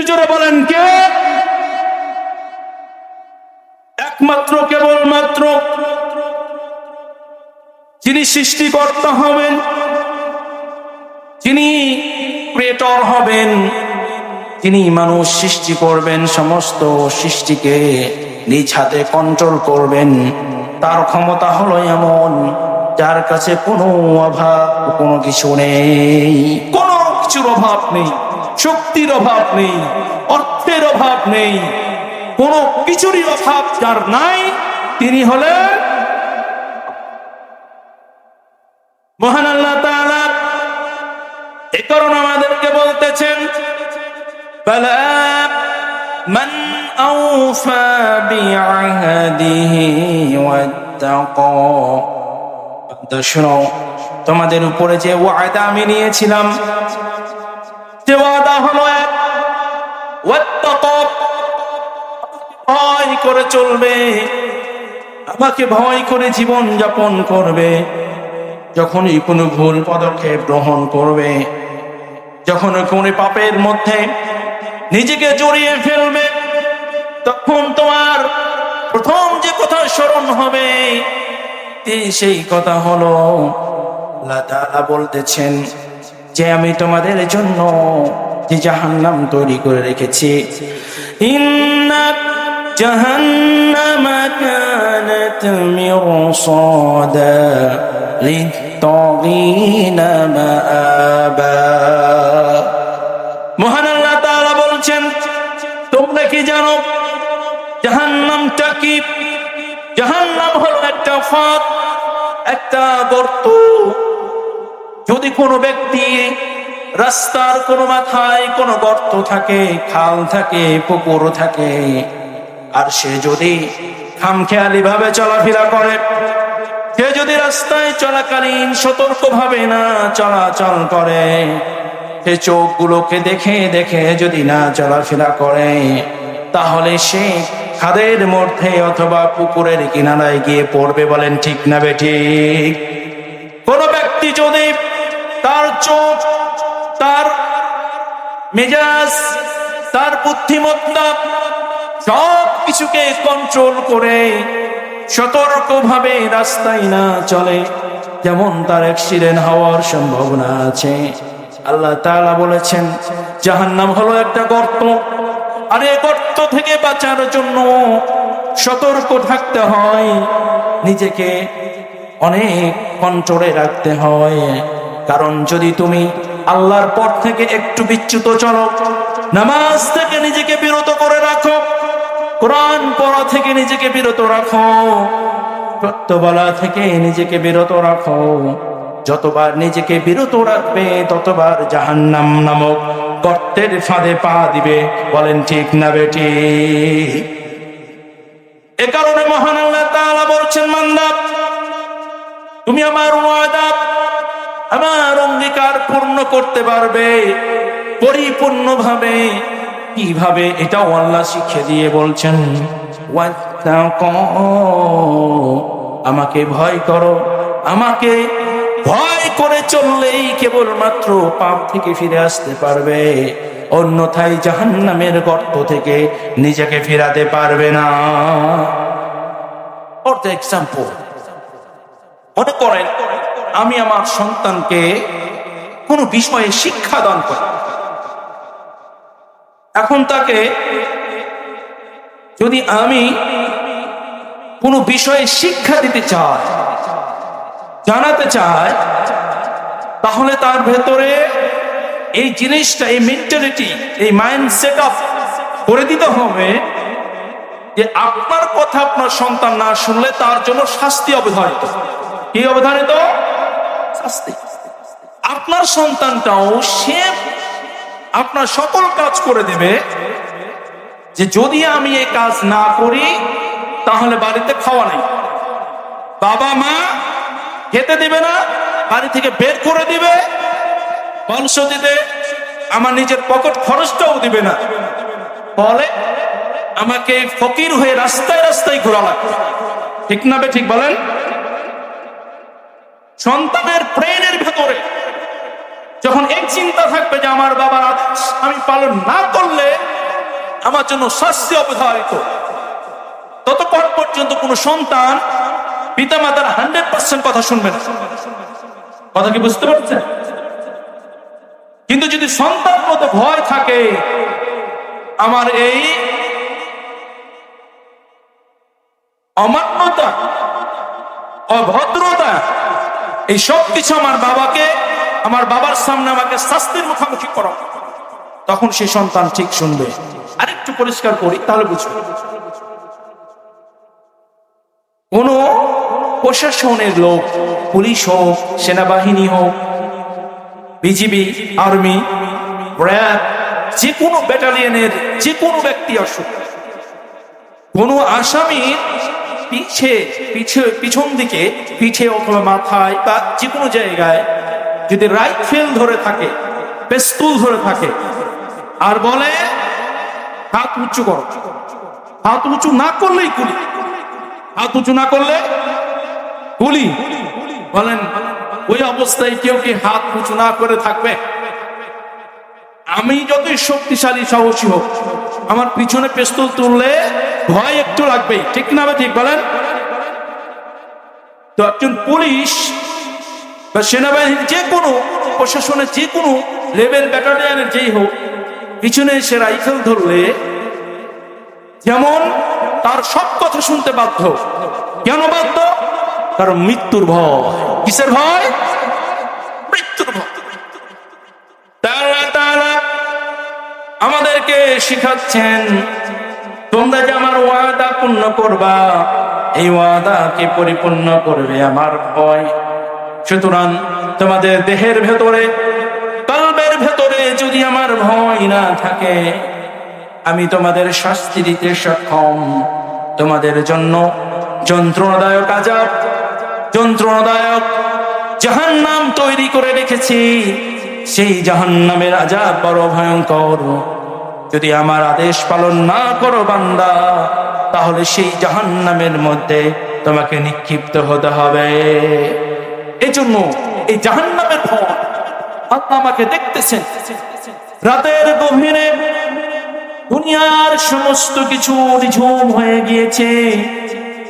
জোরে বলেন কে? একমাত্র কেবলমাত্র যিনি সৃষ্টিকর্তা হবেন, যিনি ক্রিয়েটর হবেন তিনি মানুষ সৃষ্টি করবেন, সমস্ত সৃষ্টিকে নিজ হাতে কন্ট্রোল করবেন, তার ক্ষমতা হলো এমন, যার কাছে কোনো অভাব, কোনো কিছু নেই। কোনো কিছুর অভাব নেই। শক্তির অভাব নেই, অর্থের অভাব নেই, কোন কিছুরই অভাব যার নাই, তিনি হলেন মহান আল্লাহ এ কারণে আমাদেরকে বলতেছেন তোমাদের উপরে যে ওয়াদা আমি নিয়েছিলাম হলো এক। ভয় করে চলবে। আমাকে ভয় করে জীবন যাপন করবে। যখনই কোনো ভুল পদক্ষেপ গ্রহণ করবে, যখন কোনো পাপের মধ্যে নিজেকে জড়িয়ে ফেলবে, তখন তোমার প্রথম যে কথা স্মরণ হবে সেই কথা হলো, আল্লাহ বলতেছেন যে আমি তোমাদের জন্য যে জাহান্নাম তৈরি করে রেখেছি। মহান বলছেন, তোমরা কি জানো জাহান্নামটা কি? জাহান্নাম হলো একটা ফাঁদ, একটা গর্ত। যদি কোনো ব্যক্তি রাস্তার কোনো মাথায় কোনো গর্ত থাকে, খাল থাকে, পুকুর থাকে। আর সে যদি খামখেয়ালি ভাবে চলাফেরা করে, সে যদি রাস্তায় চলাকালীন সতর্ক ভাবে না চলাচল করে, সে চোখগুলোকে দেখে দেখে যদি না চলাফেরা করে, তাহলে সে খাদের মধ্যে অথবা পুকুরের কিনারায় গিয়ে পড়বে বলেন ঠিক না বেঠিক কোন ব্যক্তি যদি তার চোখ তার মেজাজ, তার বুদ্ধিমত্তা সব কিছুকে কন্ট্রোল করে সতর্কভাবে রাস্তায় না চলে, যেমন তার অ্যাক্সিডেন্ট হওয়ার সম্ভাবনা আছে। আল্লাহ তাআলা বলেছেন, জাহান্নাম হলো একটা গর্ত, আর এই গর্ত থেকে বাঁচার জন্য সতর্ক থাকতে হয়, নিজেকে অনেক কন্ট্রোলে রাখতে হয়। কারণ যদি তুমি আল্লাহর পর থেকে একটু বিচ্যুত চলো। নামাজ থেকে নিজেকে বিরত করে রাখো। কোরআন পড়া থেকে নিজেকে বিরত রাখো। সত্য থেকে নিজেকে বিরত রাখো। যতবার নিজেকে বিরত রাখবে, ততবার জাহান্নাম নামক গর্তের ফাঁদে পা দিবে। বলেন ঠিক না বেটি? এ কারণে মহান আল্লাহ তাআলা বলছেন মান্দা তুমি আমার ওয়াদা আমার অঙ্গীকার পূর্ণ করতে পারবে, পরিপূর্ণভাবে। কীভাবে এটাও আল্লাহ শিখে দিয়ে বলছেন আমাকে ভয় করো। আমাকে ভয় করে চললেই কেবলমাত্র পাপ থেকে ফিরে আসতে পারবে, অন্যথায় জাহান্নামের গর্ত থেকে নিজেকে ফিরাতে পারবে না। ফর এক্সাম্পল মনে করেন আমি আমার সন্তানকে কোনো বিষয়ে শিক্ষা দান করি। এখন তাকে যদি আমি কোনো বিষয়ে শিক্ষা দিতে চাই, জানাতে চাই, তাহলে তার ভেতরে এই জিনিসটা, এই মেন্টালিটি এই মাইন্ড সেট আপ করে দিতে হবে যে আপনার কথা আপনার সন্তান না শুনলে তার জন্য শাস্তি অবধারিত। কি অবধারিত? শাস্তি। আপনার সন্তানটাও সে আপনার সকল কাজ করে দেবে যে যদি আমি এই কাজ না করি, তাহলে বাড়িতে খাওয়া নেই। বাবা, মা খেতে দিবে না, বাড়ি থেকে বের করে দিবে, বংশ দিতে আমার নিজের পকেট খরচটাও দিবে না। বলে, আমাকে ফকির হয়ে রাস্তায় রাস্তায় ঘোরা লাগবে। ঠিক না বে, ঠিক বলেন? সন্তানের ব্রেনের ভেতরে। যখন এই চিন্তা থাকবে যে আমার বাবার আদেশ আমি পালন না করলে আমার জন্য শাস্তি অবধারিত ততক্ষণ পর্যন্ত কোনো সন্তান পিতামাতার হান্ড্রেড পার্সেন্ট কথা শুনবে না। কথা কি বুঝতে পারছেন? কিন্তু যদি সন্তান মতো ভয় থাকে, আমার এই অমান্যতা, অভদ্রতা এই সব কিছু আমার বাবাকে, আমার বাবার সামনে আমাকে শাস্তির মুখোমুখি করা। তখন সে সন্তান ঠিক শুনবে। আরেকটু পরিষ্কার করি, তাহলে বুঝবে। কোন প্রশাসনের লোক, পুলিশ হোক, সেনাবাহিনী হোক, বিজিবি, আর্মি, র্যাব, যে কোনো ব্যাটালিয়নের, যে কোনো ব্যক্তি আসুক, কোন আসামির পিছে পিছে, পিছন দিকে, পিঠে অথবা মাথায় বা যে কোনো জায়গায় যদি রাইফেল ধরে থাকে পেস্তুল ধরে থাকে, আর বলে, হাত উঁচু করো। হাত উঁচু না করলেই গুলি হাত উঁচু না করলে গুলি বলেন, ওই অবস্থায় কেউ কি হাত উঁচু না করে থাকবে? আমি যতই শক্তিশালী, সাহসী হোক, আমার পিছনে পেস্তল তুললে ভয় একটু লাগবেই। ঠিক না বা ঠিক বলেন? তো একজন পুলিশ বা সেনাবাহিনীর যে কোনো, প্রশাসনের যে কোনো লেভেল, ব্যাটালিয়ানের যেই হোক, পিছনে এসে রাইফেল ধরলে যেমন তার সব কথা শুনতে বাধ্য। কেন বাধ্য? কারণ মৃত্যুর ভয়। কিসের ভয়? মৃত্যুর ভয়। তারা তারা আমাদেরকে শিখাচ্ছেন তোমরা যে আমার ওয়াদা পূর্ণ করবা, এই ওয়াদাকে পরিপূর্ণ করবে আমার ভয়। সুতরাং তোমাদের দেহের ভেতরে কলবের ভেতরে যদি আমার ভয় না থাকে, আমি তোমাদের শাস্তি দিতে সক্ষম। তোমাদের জন্য যন্ত্রণাদায়ক আজাব, যন্ত্রণাদায়ক জাহান্নাম তৈরি করে রেখেছি। সেই জাহান্নামের আজাব বড় ভয়ঙ্কর। যদি আমার আদেশ পালন না করো বান্দা, তাহলে সেই জাহান্নামের মধ্যে তোমাকে নিক্ষিপ্ত হতে হবে। এজন্য এই জাহান্নামের ভয় আল্লাহ আমাকে দেখতেছেন। রাতের গভীরে দুনিয়ার সমস্ত কিছু নিঝুম হয়ে গিয়েছে,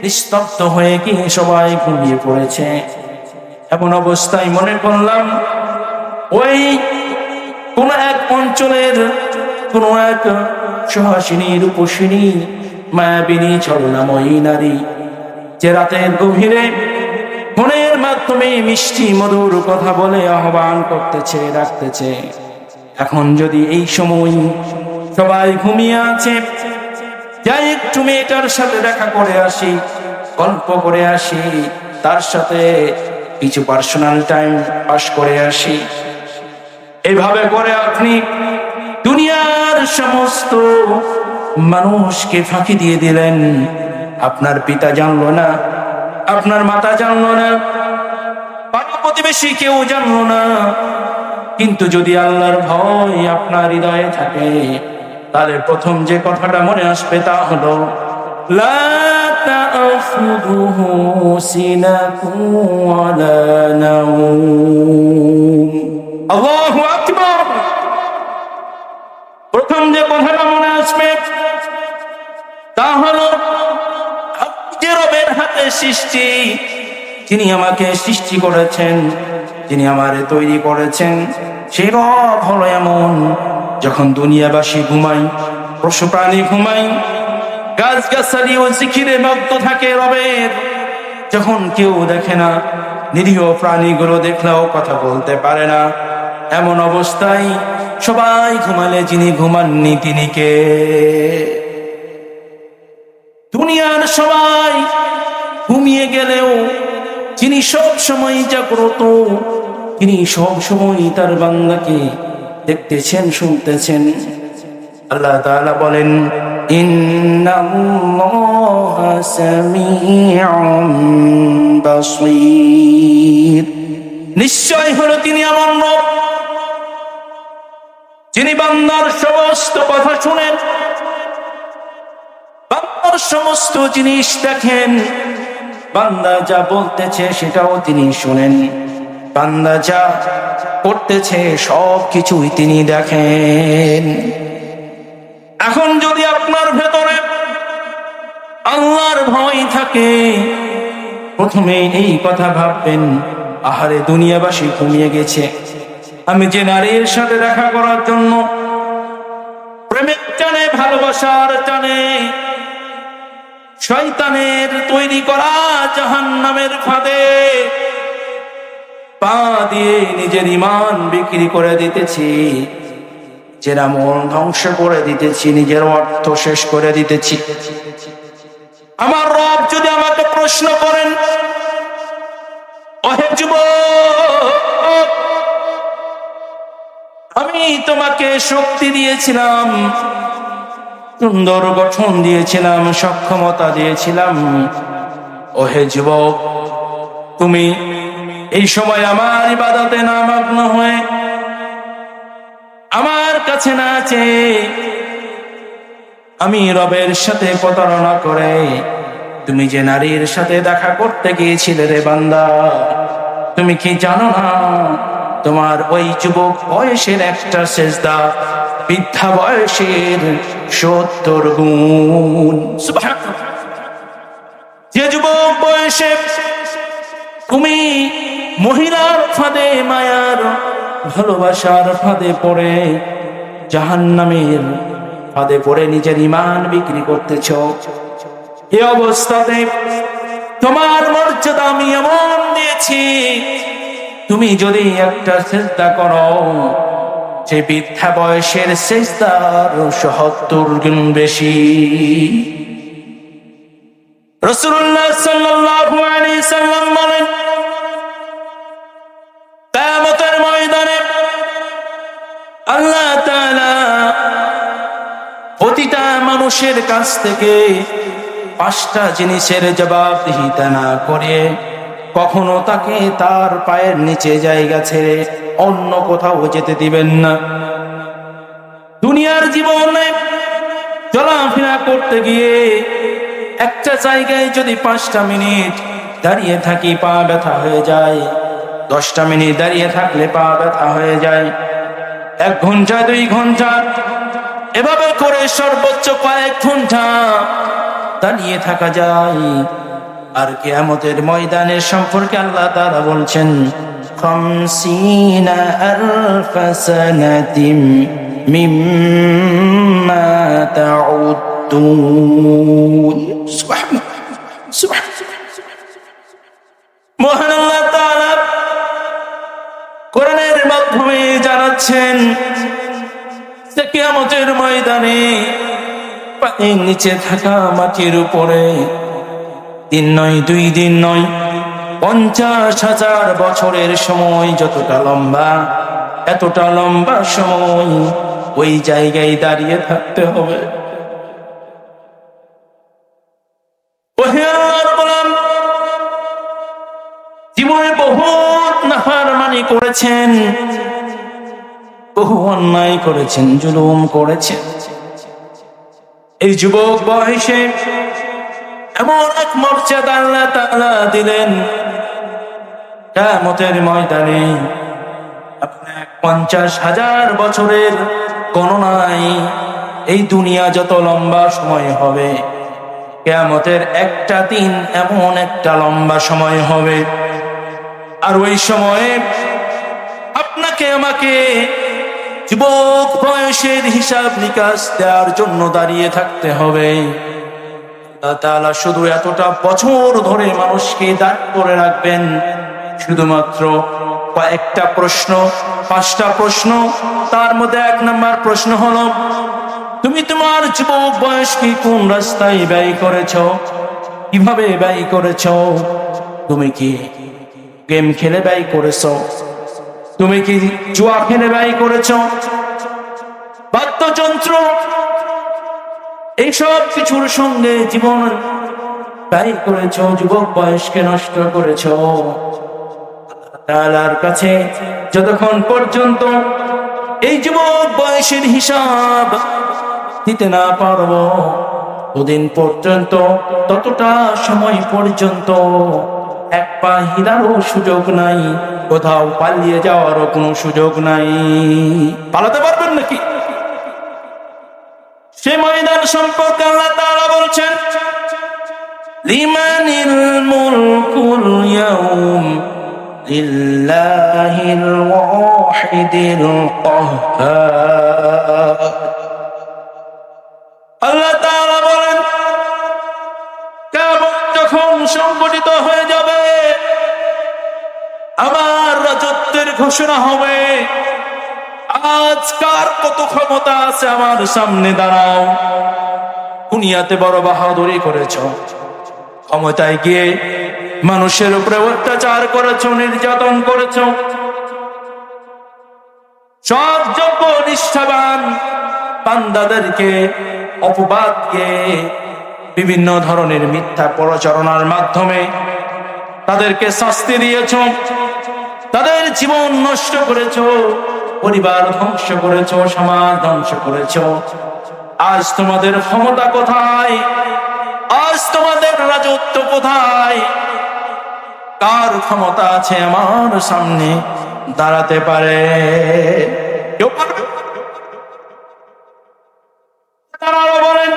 নিস্তব্ধ হয়ে গিয়ে সবাই ঘুমিয়ে পড়েছে। এমন অবস্থায় মনে করলাম, ওই কোন এক অঞ্চলের কোন এক সুহাসিনী রূপসিনী মায়াবিনী ছলনাময়ী নারী। যে রাতের গভীরে মনের মাধ্যমে মিষ্টি মধুর কথা বলে আহ্বান করতেছে, ডাকতেছে, এখন যদি এই সময় সবাই ঘুমিয়ে আছে, যাই একটু মেয়েটার সাথে দেখা করে আসি, গল্প করে আসি, তার সাথে কিছু পার্সোনাল টাইম পাস করে আসি। এভাবে করে আপনি দুনিয়ার সমস্ত মানুষকে ফাঁকি দিয়ে দিলেন। আপনার পিতা জানলো না, আপনার মাতা জানলো না প্রতিবেশী কেউ জানলো না। কিন্তু যদি আল্লাহর ভয় আপনার হৃদয়ে থাকে, তাহলে প্রথম যে কথাটা মনে আসবে তা হলো আল্লাহু আকবার প্রথম যে কথাটা মনে আসবে? তা হলো, যে রবের হাতে সৃষ্টি তিনি আমাকে সৃষ্টি করেছেন তিনি আমারে তৈরি করেছেন সে রব হলো এমন, যখন দুনিয়াবাসী ঘুমাই পশু প্রাণী ঘুমাই গাছ গাছালি ও জিখিরে মগ্ন থাকে রবের। যখন কেউ দেখে না, নিরীহ প্রাণীগুলো দেখলেও কথা বলতে পারে না। এমন অবস্থায় সবাই ঘুমালে যিনি ঘুমাননি তিনি কে? দুনিয়ার সবাই ঘুমিয়ে গেলেও যিনি সব সময় জাগ্রত, তিনি সব সময় তার বান্দাকে দেখতেছেন, শুনতেছেন। আল্লাহ তাআলা বলেন নিশ্চয় হলো তিনি আমার রব। যিনি বান্দার সমস্ত কথা শুনেন, বান্দার সমস্ত জিনিস দেখেন, বান্দা যা বলতেছে সেটাও তিনি শুনেন, বান্দা যা করতেছে সব কিছুই তিনি দেখেন। এখন যদি আপনার ভেতরে আল্লাহর ভয় থাকে প্রথমে এই কথা ভাববেন, আহারে দুনিয়াবাসী কমিয়ে গেছে। আমি যে নারীর সাথে দেখা করার জন্য প্রেমের টানে, ভালোবাসার টানে, শয়তানের তৈরি করা জাহান নামের ফাঁদে পা দিয়ে নিজের ইমান বিক্রি করে দিতেছি, নিজের মন ধ্বংস করে দিতেছি, নিজের অর্থ শেষ করে দিতেছি। আমার রব যদি আমাকে প্রশ্ন করেন, অহে যুবক আমি তোমাকে শক্তি দিয়েছিলাম, সুন্দর গঠন দিয়েছিলাম, সক্ষমতা দিয়েছিলাম। ওহে যুবক, তুমি এই সময় আমার ইবাদতে নামগ্ন হয়ে আমার কাছে না আছে আমি রবের সাথে প্রতারণা করে তুমি যে নারীর সাথে দেখা করতে গিয়েছিলে রে বান্দা, তুমি কি জানো না? তোমার ওই যুবক বয়সের একটা সেজদা, বৃদ্ধা বয়সের সত্তর গুণ। যে যুবক বয়সে তুমি মহিলার ফাঁদে, মায়ার ভালোবাসার ফাঁদে পড়ে, জাহান্নামের ফাঁদে পড়ে নিজের ইমান বিক্রি করতেছ, এ অবস্থাতে তোমার মর্যাদা আমি এমন দিয়েছি তুমি যদি একটা চেষ্টা করো, যে বৃদ্ধা বয়সের চেষ্টার সহত্তর গুণ বেশি। প্রতিটা মানুষের কাছ থেকে পাঁচটা জিনিসের জবাবদিহিতা না করে কখনো তাকে তার পায়ের নিচে জায়গা ছেড়ে অন্য কোথাও যেতে দিবেন না। দুনিয়ার জীবনে চলাফেরা করতে গিয়ে একটা জায়গায় যদি পাঁচটা মিনিট দাঁড়িয়ে থাকি, পা ব্যথা হয়ে যায়, দশটা মিনিট দাঁড়িয়ে থাকলে পা ব্যথা হয়ে যায়, এক ঘণ্টা, দুই ঘণ্টা, এভাবে করে সর্বোচ্চ কয়েক ঘণ্টা দাঁড়িয়ে থাকা যায়। আর কেয়ামতের ময়দানের সম্পর্কে আল্লাহ তারা বলছেন কোরআনের মাধ্যমে জানাচ্ছেন ময়দানে নিচে থাকা মাটির উপরে দিন নয়, দুই দিন নয়, পঞ্চাশ হাজার বছরের সময় যতটা লম্বা, এতটা লম্বা সময় ওই জায়গায় দাঁড়িয়ে থাকতে হবে। জীবনে বহুত করেছেন, বহু অন্যায় করেছেন, জুলুম করেছেন। এই যুবক বয়সে এমন এক মর্যাদা আল্লাহ তাআলা দিলেন। কিয়ামতের ময়দানে আপনার পঞ্চাশ হাজার বছরের গণনায় এই দুনিয়া যত লম্বা সময় হবে, কেয়ামতের একটা দিন এমন একটা লম্বা সময় হবে। আর ওই সময়ে আপনাকে আমাকে যুবক বয়সের হিসাব নিকাশ দেওয়ার জন্য দাঁড়িয়ে থাকতে হবে। আল্লাহ শুধু এতটা বছর ধরে মানুষকে দাঁড় করে রাখবেন। শুধুমাত্র কয়েকটা প্রশ্ন, পাঁচটা প্রশ্ন, তার মধ্যে এক নম্বর প্রশ্ন হলো, তুমি তোমার যুবক বয়সকে কোন রাস্তায় ব্যয় করেছ? কীভাবে ব্যয় করেছ? তুমি কি গেম খেলে ব্যয় করেছ? তুমি কি জুয়া খেলে ব্যয় করেছ? বাদ্যযন্ত্র এইসব কিছুর সঙ্গে জীবন ব্যয় করেছ, যুবক বয়সকে নষ্ট করেছ। তালার কাছে যতক্ষণ পর্যন্ত এই যুবক বয়সের হিসাব দিতে না পারব ওদিন পর্যন্ত, ততটা সময় পর্যন্ত এক পা হিলারও সুযোগ নাই, কোথাও পালিয়ে যাওয়ারও কোনো সুযোগ নাই। পালাতে পারবেন নাকি? সে ময়দান সম্পর্কে আল্লাহ তাআলা বলছেন, লিমানিল মুলকুল ইয়াউম লিল্লাহিল ওয়াহিদিল কাহ্হার আল্লাহ তাআলা বলেন কেমন যখন সংগঠিত হয়ে যাবে, আমার রাজত্বের ঘোষণা হবে। আজকার কত ক্ষমতা আছে আমার সামনে দাঁড়াও। দুনিয়াতে বড় বাহাদুরি করেছ। ক্ষমতায় গিয়ে মানুষের উপরে অত্যাচার করেছ, নির্যাতন করেছ। সব যোগ্য নিষ্ঠাবান বান্দাদেরকে অপবাদ দিয়ে বিভিন্ন ধরনের মিথ্যা প্রচারণার মাধ্যমে তাদেরকে শাস্তি দিয়েছ। তাদের জীবন নষ্ট করেছ। পরিবার ধ্বংস করেছ, সমাজ ধ্বংস করেছ। আজ তোমাদের ক্ষমতা কোথায়? আজ তোমাদের রাজত্ব কোথায়? কার ক্ষমতা আছে আমার সামনে? দাঁড়াতে পারে। বলেন।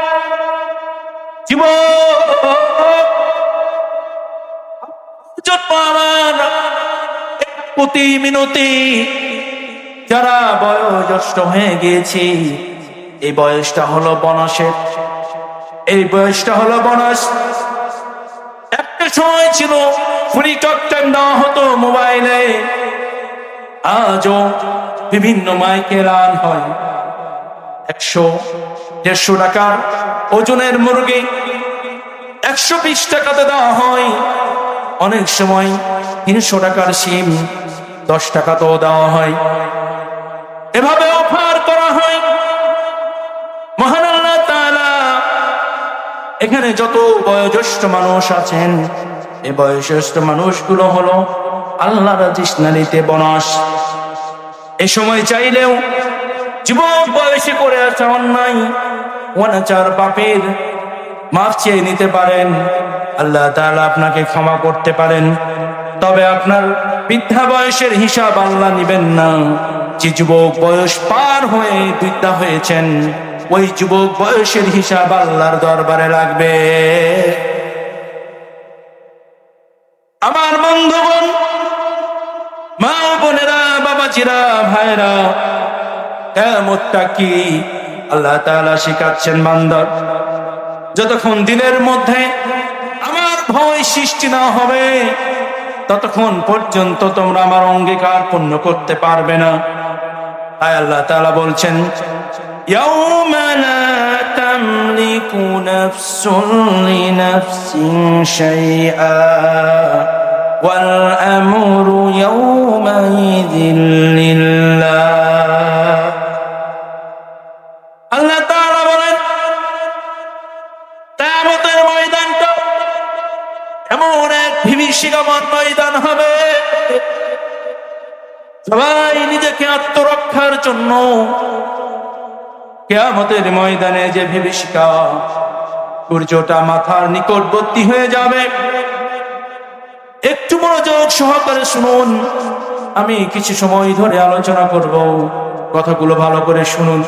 জন্ম আমার প্রতি মিনতি যারা বয়োজ্যেষ্ঠ হয়ে গিয়েছি, এই বয়সটা হলো বনসের এই বয়সটা হলো বনস। একটা সময় ছিল ফ্রি টক টাইম দেওয়া হতো মোবাইলে। আজও বিভিন্ন মাইকে রান হয়। একশো দেড়শো টাকার ওজনের মুরগি, একশো বিশ টাকাতে দেওয়া হয়। অনেক সময় তিনশো টাকার সিম দশ টাকা তো দেওয়া হয়। এভাবে অফার করা হয়। মহান আল্লাহ এখানে যত বয়োজ্যেষ্ঠ মানুষ আছেন এই বয়োজ্যেষ্ঠ মানুষগুলো হলো আল্লাহর তৃষ্ণানিতে বনাস এ সময় চাইলেও যুবক বয়সে করে আসা অন্যায়, অনাচার, পাপের মাফ চেয়ে নিতে পারেন। আল্লাহ তাআলা আপনাকে ক্ষমা করতে পারেন। তবে আপনার বৃদ্ধা বয়সের হিসাব আল্লাহ নিবেন না। যে যুবক বয়স পার হয়ে বৃদ্ধা হয়েছেন, ওই যুবক বয়সের হিসাব আল্লাহর দরবারে লাগবে। আমার বন্ধুগণ, মা বোনেরা, বাবাজিরা ভাইরা কেমতটা কি? আল্লাহ তাআলা শিখাচ্ছেন বান্দার। যতক্ষণ দিনের মধ্যে আমার ভয় সৃষ্টি না হবে ততক্ষণ পর্যন্ত তোমরা আমার অঙ্গীকার পূর্ণ করতে পারবে না তাই আল্লাহ তাআলা বলছেন يوم لا تملك نفس لنفس شيئا والأمر يومئذ জন্য কেয়ামতের ময়দানে যে বিভীষিকা সূর্যটা মাথার নিকটবর্তী হয়ে যাবে। একটু মনোযোগ সহকারে শুনুন। আমি কিছু সময় ধরে আলোচনা করব। কথাগুলো ভালো করে শুনুন।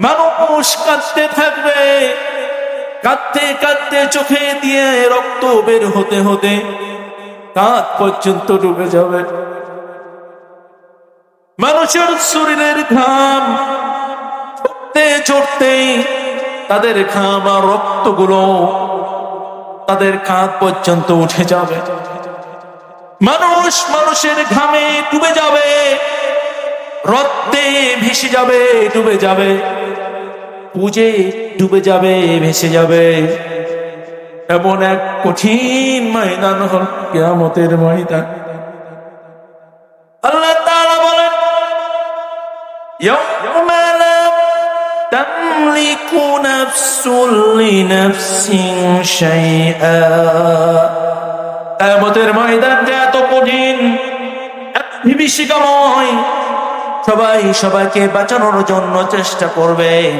মানুষ কাঁদতে থাকবে। কাঁদতে কাঁদতে চোখে দিয়ে রক্ত বের হতে হতে কাঁধ পর্যন্ত ডুবে যাবে। মানুষের শরীরের ঘাম চড়তে চড়তে তাদের ঘাম আর রক্তগুলো তাদের কাঁধ পর্যন্ত উঠে যাবে। মানুষ মানুষের ঘামে ডুবে যাবে, রক্তে ভেসে যাবে, ডুবে যাবে। পুজে ডুবে যাবে, ভেসে যাবে। এমন এক কঠিন ময়দান হল কেয়ামতের ময়দান। আল্লাহ তাআলা বলেন এত কঠিন সবাই সবাইকে বাঁচানোর জন্য চেষ্টা করবে।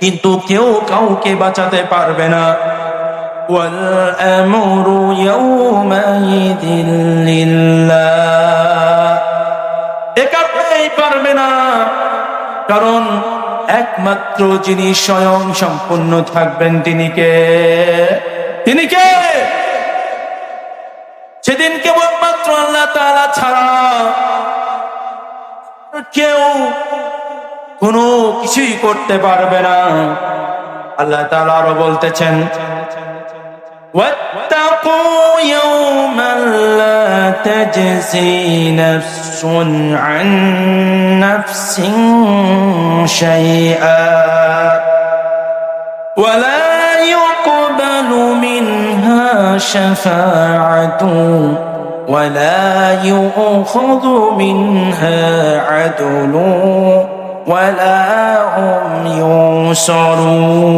কিন্তু কেউ কাউকে বাঁচাতে পারবে না والأمر يومئذ لله এ কাউকেই পারবে না কারণ একমাত্র যিনি স্বয়ং সম্পূর্ণ থাকবেন তিনি কে তিনি কে সেদিন কেবলমাত্র আল্লাহ তাআলা ছাড়া কেউ কোনো কিছুই করতে পারবে না আল্লাহ তাআলা আরো বলতেছেন واتقوا يوما لا تجزي نفس عن نفس شيئا ولا يقبل منها شفاعة ولا يؤخذ منها عدل ولا هم ينصرون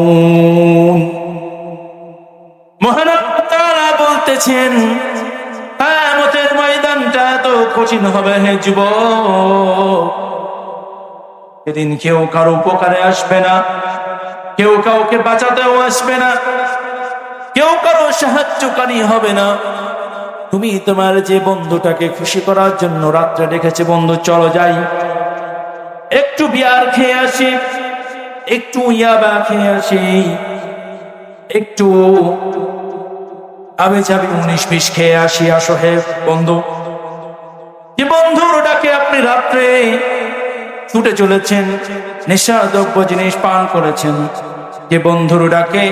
মহান তারা বলতেছেন কায়ামতের ময়দানটা তো কঠিন হবে হে যুব সেদিন কেউ কারো উপকারে আসবে না কেউ কাউকে বাঁচাতেও আসবে না কেউ কারো সাহায্যকারী হবে না তুমি তোমার যে বন্ধুটাকে খুশি করার জন্য রাত্রে ডেকেছে বন্ধু চলো যাই একটু বিয়ার খেয়ে আসি, একটু ইয়াবা খেয়ে আসি, একটু আবে যাবি উনিশ বিশ খেয়ে আসি। আসো হে বন্ধু, যে বন্ধুর ডাকে আপনি রাত্রে ছুটে চলেছেন, নেশাদ্রব্য জিনিস পান করেছেন, যে বন্ধুর ডাকে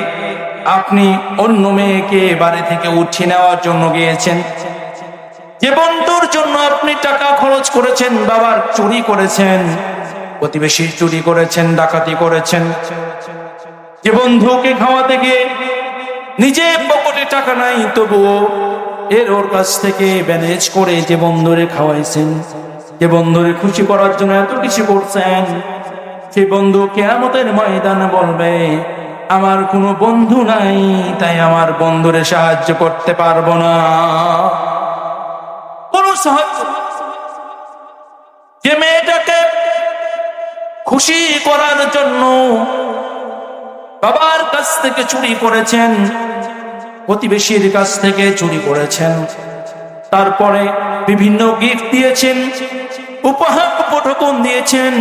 আপনি অন্য মেয়েকে বাড়ি থেকে উঠিয়ে নেওয়ার জন্য গিয়েছেন, যে বন্ধুর জন্য আপনি টাকা খরচ করেছেন, বাবার চুরি করেছেন প্রতিবেশীর চুরি করেছেন, ডাকাতি করেছেন। যে বন্ধুকে খাওয়াতে গিয়ে নিজে পকেটে টাকা নাই, তবুও এর ওর কাছ থেকে ম্যানেজ করে যে বন্ধুরে খাওয়াইছেন, যে বন্ধুরে খুশি করার জন্য এত কিছু করছেন সে বন্ধু কেয়ামতের ময়দানে বলবে, আমার কোনো বন্ধু নাই, তাই আমার বন্ধুরে সাহায্য করতে পারব না। কোনো সাহায্য যে মেয়েটাকে খুশি করার জন্য বাবার কাছ থেকে চুরি করেছেন, প্রতিবেশীর কাছ থেকে চুরি করেছেন। তারপরে বিভিন্ন গিফট দিয়েছেন, উপহার উপঢকন দিয়েছেন।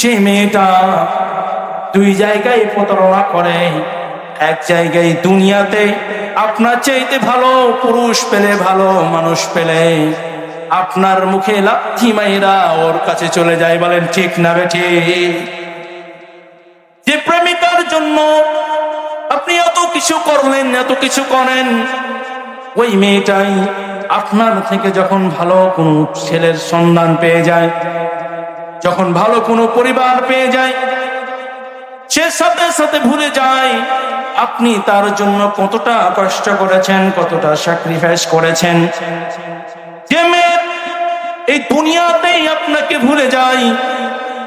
সেই মেয়েটা দুই জায়গায় প্রতারণা করে, এক জায়গায় দুনিয়াতে আপনার চাইতে ভালো, পুরুষ পেলে ভালো, মানুষ পেলে। আপনার মুখে লাথি মাইরা ওর কাছে চলে যায় বলেন, ঠিক না বেঠি যে প্রেমিকার জন্য আপনি এত কিছু করলেন, এত কিছু করেন, ওই মেয়েটাই আপনার থেকে যখন ভালো কোনো ছেলের সন্ধান পেয়ে যায়, যখন ভালো কোনো পরিবার পেয়ে যায়, সে সাথে সাথে ভুলে যায়, আপনি তার জন্য কতটা কষ্ট করেছেন, কতটা স্যাক্রিফাইস করেছেন। যে এই দুনিয়াতেই আপনাকে ভুলে যাই।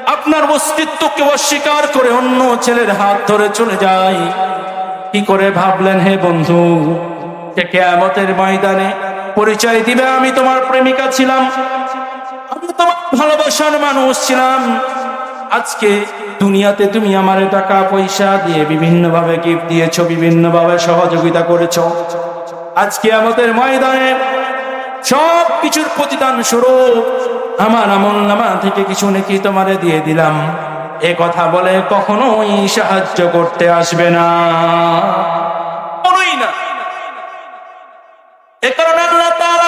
আপনার অস্তিত্বকে অস্বীকার করে অন্য ছেলের হাত ধরে চলে যায় কি করে ভাবলেন, হে বন্ধু? কেয়ামতের ময়দানে পরিচয় দিবে? আমি তোমার প্রেমিকা ছিলাম। আমি তোমার ভালোবাসার মানুষ ছিলাম। আজকে দুনিয়াতে তুমি আমার টাকা, পয়সা দিয়ে বিভিন্ন ভাবে গিফট দিয়েছ বিভিন্ন ভাবে সহযোগিতা করেছ। আজকে আমাদের ময়দানে সব কিছুর প্রতিদান স্বরূপ আমার আমল নামা থেকে কিছু নাকি তোমারে দিয়ে দিলাম। এ কথা বলে কখনোই সাহায্য করতে আসবে না। কোনোই না। এ কারণে আল্লাহ তাআলা